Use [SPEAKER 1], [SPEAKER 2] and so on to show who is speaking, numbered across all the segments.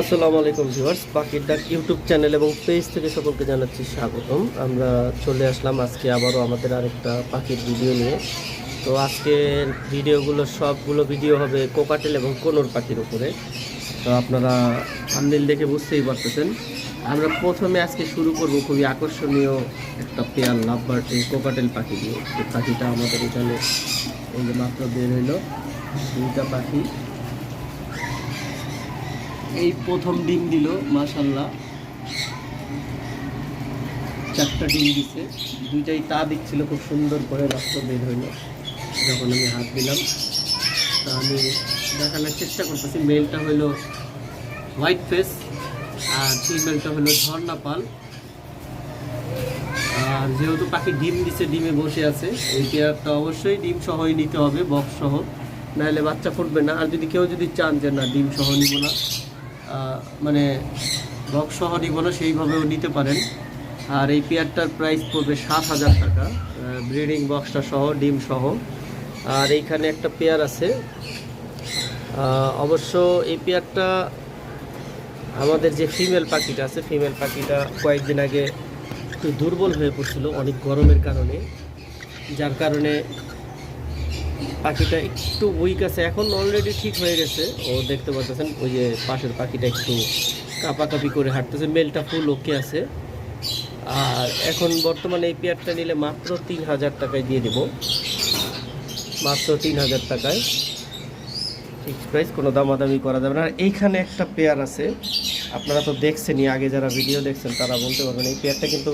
[SPEAKER 1] আসসালামু আলাইকুম ভিউয়ার্স পাখির ডাক ইউটিউব চ্যানেল এবং পেজ থেকে সকলকে জানাচ্ছি স্বাগতম। আমরা চলে আসলাম আজকে আবারও আমাদের আরেকটা পাখির ভিডিও নিয়ে। তো আজকের ভিডিওগুলো সবগুলো ভিডিও হবে কোকাটেল এবং কোনোর পাখির উপরে। তো আপনারা থাম্বনেল দেখে বুঝতেই পারতেছেন। আমরা প্রথমে আজকে শুরু করব খুবই আকর্ষণীয় একটা পেয়ার লাভবার্ড এই কোকাটেল পাখি দিয়ে। পাখিটা আমাদের এখানে এই যে মাত্র বের হইল। দুইটা পাখি। এই প্রথম ডিম দিল মাশাল্লাহ চারটা ডিম দিছে। দুইটাই তা দিচ্ছিল খুব সুন্দর করে রক্ত বের হইল। যখন আমি হাত দিলাম, তা আমি দেখানোর চেষ্টা করতেছি, মেলটা হলো হোয়াইট ফেস, আর ফিমেলটা হলো ঝর্ণা পাল। আর যেহেতু পাখি ডিম দিছে, ডিমে বসে আছে এই পেয়ারটা অবশ্যই ডিম সহই নিতে হবে, বক্স সহ। নাহলে বাচ্চা ফুটবে না। আর যদি কেউ যদি চান যে, না, ডিম সহ নিব না মানে বক্স সহ নিব না, সেইভাবেও নিতে পারেন। আর এই পেয়ারটার প্রাইস পড়বে সাত হাজার টাকা। ব্রিডিং বক্সটা সহ, ডিম সহ। আর এইখানে একটা পেয়ার আছে। অবশ্য এই পেয়ারটা আমাদের যে ফিমেল পাখিটা আছে ফিমেল পাখিটা কয়েকদিন আগে একটু দুর্বল হয়ে পড়ছিল, অনেক গরমের কারণে। যার কারণে পাখিটা একটু উইক আছে। এখন অলরেডি ঠিক হয়ে গেছে। ও দেখতে পাচ্ছেন ওই যে পাশের পাখিটা একটু কাপাকাপি করে হাঁটতেছে। মেলটা ফুল ওকে আছে। আর এখন বর্তমানে এই পেয়ারটা নিলে মাত্র তিন হাজার টাকায় দিয়ে দেব। মাত্র তিন হাজার টাকায়। ফিক্সড প্রাইস কোনো দামাদামি করা যাবে না। আর এইখানে একটা পেয়ার আছে। আপনারা তো দেখছেনই, আগে যারা ভিডিও দেখছেন, তারা বলতে পারবেন, এই পেয়ারটা কিন্তু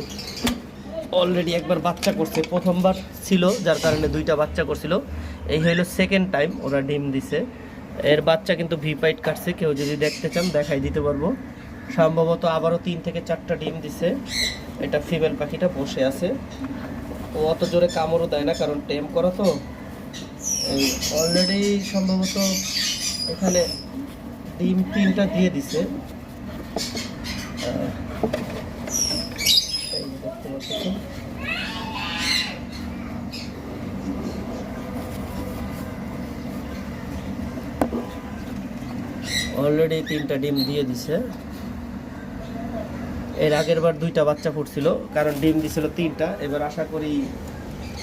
[SPEAKER 1] অলরেডি একবার বাচ্চা করছে। প্রথমবার ছিল, যার কারণে দুইটা বাচ্চা করছিল। এই হইল সেকেন্ড টাইম ওরা ডিম দিছে। এর বাচ্চা কিন্তু ভি পাইট কাটছে, কেউ যদি দেখতে চান দেখাই দিতে পারব। সম্ভবত আবারও তিন থেকে চারটা ডিম দিছে। এটা ফিমেল পাখিটা বসে আছে। ও অত জোরে কামড়ও দেয় না, কারণ টেম করা তো। অলরেডি সম্ভবত এখানে ডিম তিনটা দিয়ে দিছে। অলরেডি তিনটা ডিম দিয়ে দিছে। এর আগের বার দুইটা বাচ্চা ফুটছিল, কারণ ডিম দিছিল তিনটা। এবার আশা করি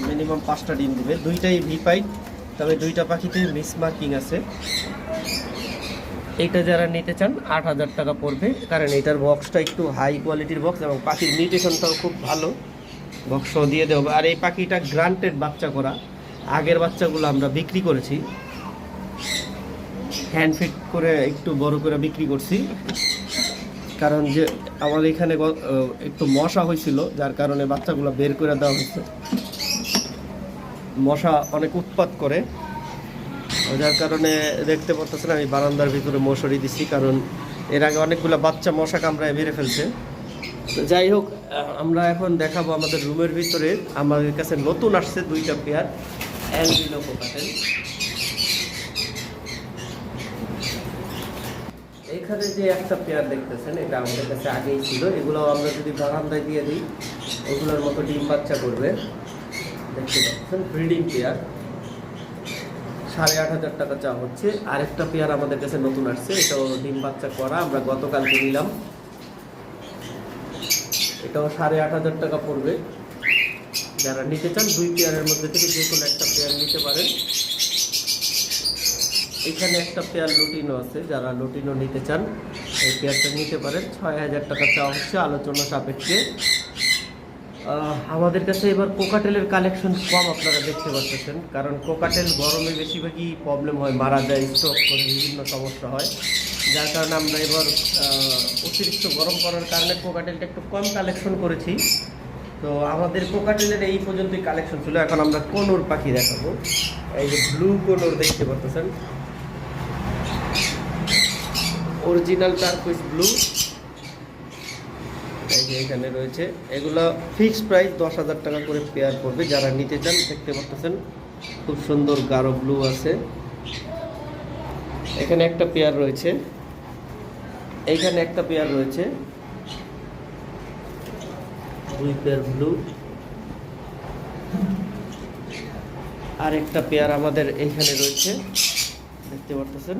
[SPEAKER 1] মিনিমাম পাঁচটা ডিম দিবে। দুইটাই ভি পাইট তবে দুইটা পাখিতে মিস মার্কিং আছে। এইটা যারা নিতে চান, আট হাজার টাকা পড়বে। কারণ এটার বক্সটা একটু হাই কোয়ালিটির বক্স এবং পাখির নিউট্রিশনটাও খুব ভালো। বক্স দিয়ে দেবো আর এই পাখিটা গ্রান্টেড বাচ্চা করা। আগের বাচ্চাগুলো আমরা বিক্রি করেছি। হ্যান্ড ফিট করে একটু বড় করে বিক্রি করছি। কারণ যে আমাদের এখানে একটু মশা হয়েছিল, যার কারণে বাচ্চাগুলো বের করে দেওয়া হয়েছে। মশা অনেক উৎপাত করে। যার কারণে দেখতে পাচ্ছেন আমি বারান্দার ভিতরে মশারি দিছি, কারণ এর আগে অনেকগুলো বাচ্চা মশা কামড়ায় মেরে ফেলছে। যাই হোক, আমরা এখন দেখাবো আমাদের রুমের ভিতরে। আমাদের কাছে নতুন আসছে দুইটা পেয়ার অ্যালবিনো এখানে যে একটা পেয়ার দেখতেছেন, এটা আমাদের কাছে আগেই ছিল। এগুলো আমরা যদি বারান্দায় দিয়ে দিই, এগুলোর মতো ডিম বাচ্চা করবে। দেখতে পাচ্ছেন, ব্রিডিং পেয়ার। সাড়ে আট হাজার টাকা চা হচ্ছে। আরেকটা পেয়ার আমাদের কাছে নতুন আসছে, এটাও ডিম বাচ্চা করা, আমরা গতকালকে নিলাম। এটাও সাড়ে আট হাজার টাকা পড়বে। যারা নিতে চান, দুই পেয়ারের মধ্যে থেকে যে কোনো একটা পেয়ার নিতে পারেন। এখানে একটা পেয়ার লুটিনো আছে, যারা লুটিনো নিতে চান, এই পেয়ারটা নিতে পারেন। ছয় হাজার টাকা চাওয়া হচ্ছে, আলোচনা সাপেক্ষে। আমাদের কাছে এবার কোকাটেলের কালেকশন কম আপনারা দেখতে পাচ্ছেন, কারণ কোকাটেল গরমে বেশিরভাগই প্রবলেম হয়, মারা যায় স্ট্রোক করে, বিভিন্ন সমস্যা হয়। যার কারণে আমরা এবার অতিরিক্ত গরম করার কারণে কোকাটেলটা একটু কম কালেকশন করেছি। তো আমাদের কোকাটেলের এই পর্যন্তই কালেকশন ছিল, এখন আমরা কোনোর পাখি দেখাবো। এই যে ব্লু কোনোর দেখতে পাচ্ছেন। অরিজিনাল টার্কুইজ ব্লু এখানে রয়েছে। এগুলো ফিক্সড প্রাইস দশ হাজার টাকা করে পেয়ার পড়বে যারা নিতে চান, দেখতে পাচ্ছেন, খুব সুন্দর গাঢ় ব্লু আছে। এখানে একটা পেয়ার রয়েছে। এইখানে একটা পেয়ার রয়েছে। দুই পেয়ার ব্লু আর একটা পেয়ার আমাদের এইখানে রয়েছে। দেখতে পারতেছেন?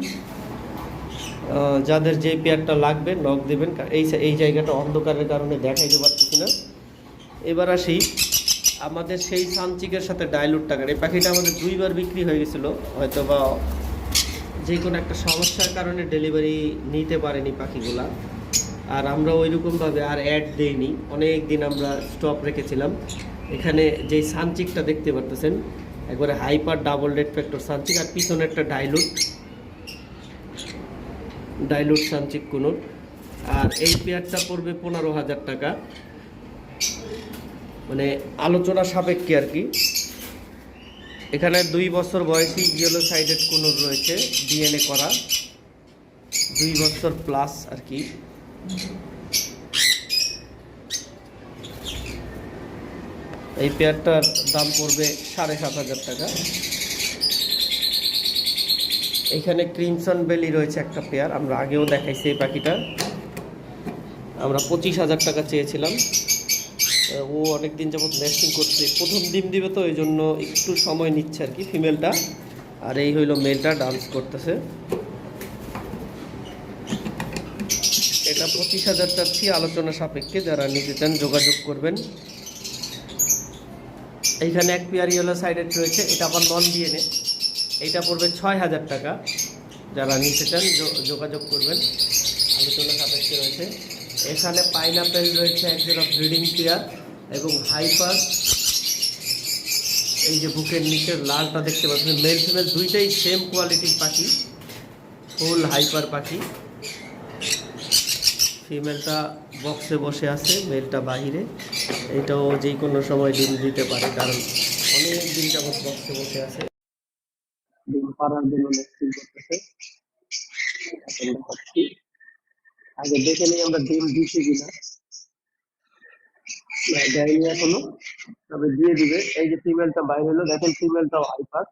[SPEAKER 1] যাদের যে পেয়ারটা লাগবে নক দেবেন এই এই জায়গাটা অন্ধকারের কারণে দেখাইতে পারতেছি না। এবার আসি আমাদের সেই সানচিকের সাথে ডাইলুট টাকার। এই পাখিটা আমাদের দুইবার বিক্রি হয়ে গেছিল হয়তো বা যে কোনো একটা সমস্যার কারণে ডেলিভারি নিতে পারেনি পাখিগুলা। আর আমরা ওইরকমভাবে আর অ্যাড দেইনি। অনেক দিন আমরা স্টপ রেখেছিলাম। এখানে যেই সানচিকটা দেখতে পারতেছেন, একবারে হাইপার ডাবল রেড ফ্যাক্টর সানচিক আর পিছনে একটা ডাইলুট ডাইলুট সানচিক কুনুর আর এই পেয়ারটা পড়বে পনেরো হাজার টাকা। মানে আলোচনা সাপেক্ষে আর কি। এখানে দুই বছর বয়সী ইয়েলো সাইডেড কুনুর রয়েছে ডিএনএ করা। দুই বছর প্লাস আর কি। এই পেয়ারটার দাম পড়বে সাড়ে সাত হাজার টাকা। এখানে ক্রিমসন বেলি রয়েছে একটা পেয়ার, আমরা আগেও দেখাইছি এই পাখিটা। আমরা পঁচিশ হাজার টাকা চেয়েছিলাম। ও অনেক দিন যাবত নেস্টিং করছে। প্রথম ডিম দিবে তো এই জন্য একটু সময় নিচ্ছে আর কি ফিমেলটা আর এই হইল মেলটা ডান্স করতেছে। এটা পঁচিশ হাজার চাচ্ছি, আলোচনা সাপেক্ষে যারা নিতে চান যোগাযোগ করবেন। এইখানে এক পেয়ার ইয়েলো সাইডেড রয়েছে, এটা আবার নন ডিএনএ এইটা পড়বে ছয় হাজার টাকা। যারা নিতে চান যোগাযোগ করবেন। আলোচনা সাপেক্ষে রয়েছে। এখানে পাইনাপেল রয়েছে একজোড়া ব্রিডিং পেয়ার এবং হাইপার এই যে বুকের নিচের লালটা দেখতে পাচ্ছেন মেল ফিমেল দুইটাই সেম কোয়ালিটির পাখি ফুল হাইপার পাখি। ফিমেলটা বক্সে বসে আছে মেলটা বাহিরে। এটাও যে কোনো সময় ডিম দিতে পারে, কারণ অনেক দিন যাবত বক্সে বসে আছে। পাড়ার জন্য করতেছে। আগে দেখে নিই আমরা ডিম দিচ্ছি কিনা। দেয়নি এখনও। তবে দিয়ে দিবে। এই যে ফিমেলটা বাইরে হলো, দেখেন হাইপার।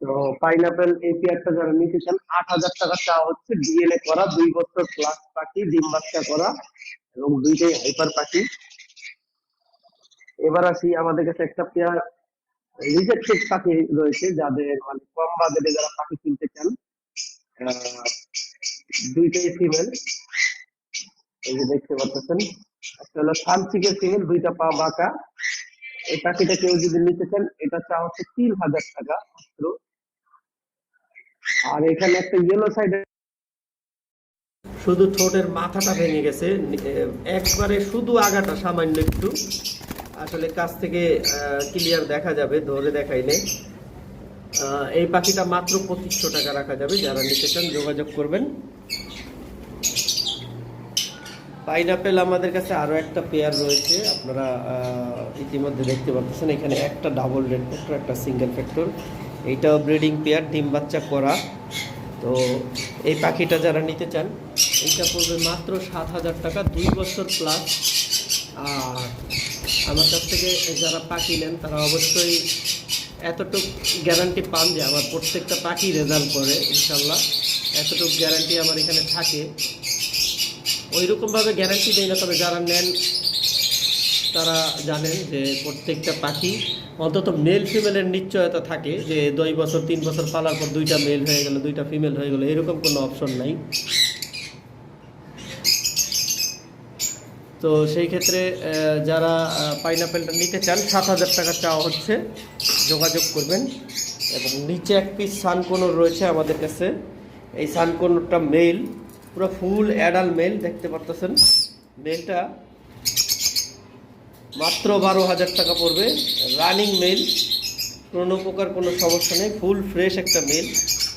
[SPEAKER 1] তো পাইনাপেল এই যারা নিতে চান, আট হাজার টাকা চাওয়া হচ্ছে। ডিএনএ করা, দুই বছর প্লাস পাখি ডিম বাচ্চা করা। এবং দুইটাই হাইপার পাখি। এবার আসি আমাদের কাছে একটা পেয়ার রিজেক্টেড পাখি রয়েছে যাদের মানে কম বাজেটে যারা পাখি কিনতে চান দুইটাই ফিমেল এই যে দেখতে পাচ্ছেন, একটা হলো সানচিকের ফিমেল দুইটা পা বাঁকা। এই পাখিটা কেউ যদি নিতে চান, এটা চাওয়া হচ্ছে তিন হাজার টাকা মাত্র। আর এখানে একটা ইয়েলো সাইডে শুধু ঠোঁটের মাথাটা ভেঙে গেছে একবারে শুধু আগাটা সামান্য একটু। আসলে কাছ থেকে ক্লিয়ার দেখা যাবে, ধরে দেখাইলে এই পাখিটা মাত্র পঁচিশশো টাকা রাখা যাবে, যারা নিতে চান যোগাযোগ করবেন। পাইনাপেল আমাদের কাছে আরও একটা পেয়ার রয়েছে, আপনারা ইতিমধ্যে দেখতে পাচ্ছেন, এখানে একটা ডাবল রেড ফ্যাক্টর একটা সিঙ্গেল ফ্যাক্টর এইটাও ব্রিডিং পেয়ার ডিম বাচ্চা করা। তো এই পাখিটা যারা নিতে চান এটা পড়বে মাত্র সাত হাজার টাকা, দুই বছর প্লাস আর আমার কাছ থেকে যারা পাখি নেন, তারা অবশ্যই এতটুকু গ্যারান্টি পান যে আমার প্রত্যেকটা পাখি রেজাল্ট করে, ইনশাল্লাহ। এতটুকু গ্যারান্টি আমার এখানে থাকে। ওই রকমভাবে গ্যারান্টি দেয় না, তবে যারা নেন তারা জানেন যে প্রত্যেকটা পাখি, অন্তত মেল ফিমেলের নিশ্চয়তা থাকে যে দুই বছর, তিন বছর পালার পর দুইটা মেল হয়ে গেল, দুইটা ফিমেল হয়ে গেল, এরকম কোনো অপশন নাই। তো সেই ক্ষেত্রে যারা পাইনাপেলটা নিতে চান, সাত হাজার টাকা চাওয়া হচ্ছে। যোগাযোগ করবেন এবং নিচে এক পিস সানকোনর রয়েছে আমাদের কাছে। এই সানকোনরটা মেল পুরো ফুল অ্যাডাল মেল দেখতে পারতেছেন। মেলটা মাত্র বারো হাজার টাকা পড়বে। Running male. কোনো প্রকার কোনো সমস্যা নেই। ফুল ফ্রেশ একটা মেল।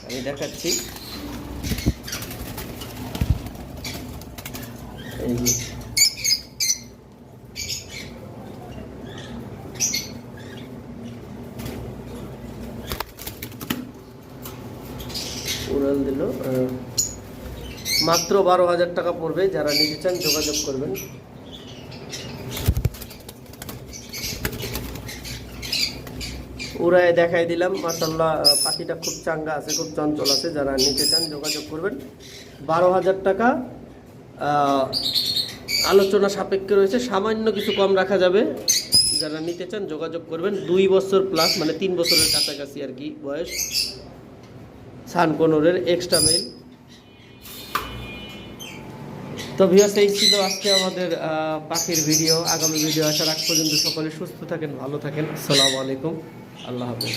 [SPEAKER 1] আমি দেখাচ্ছি। উড়াল দিল। মাত্র বারো হাজার টাকা পড়বে। যারা নিতে চান যোগাযোগ করবেন। উড়ায় দেখাই দিলাম। মাসাল্লাহ পাখিটা খুব চাঙ্গা আছে, খুব চঞ্চল আছে। যারা নিতে চান যোগাযোগ করবেন। বারো হাজার টাকা আলোচনা সাপেক্ষে রয়েছে। সামান্য কিছু কম রাখা যাবে। যারা নিতে চান যোগাযোগ করবেন। দুই বছর প্লাস মানে তিন বছরের কাছাকাছি আর কি বয়স। সানকোনোরের এক্সট্রা মেল তো ভিউয়ার্স এই ছিল আজকে আমাদের পাখির ভিডিও আগামী ভিডিও আসার আগ পর্যন্ত সকলে সুস্থ থাকেন, ভালো থাকেন। আসসালামু আলাইকুম। আল্লাহ হাফেজ।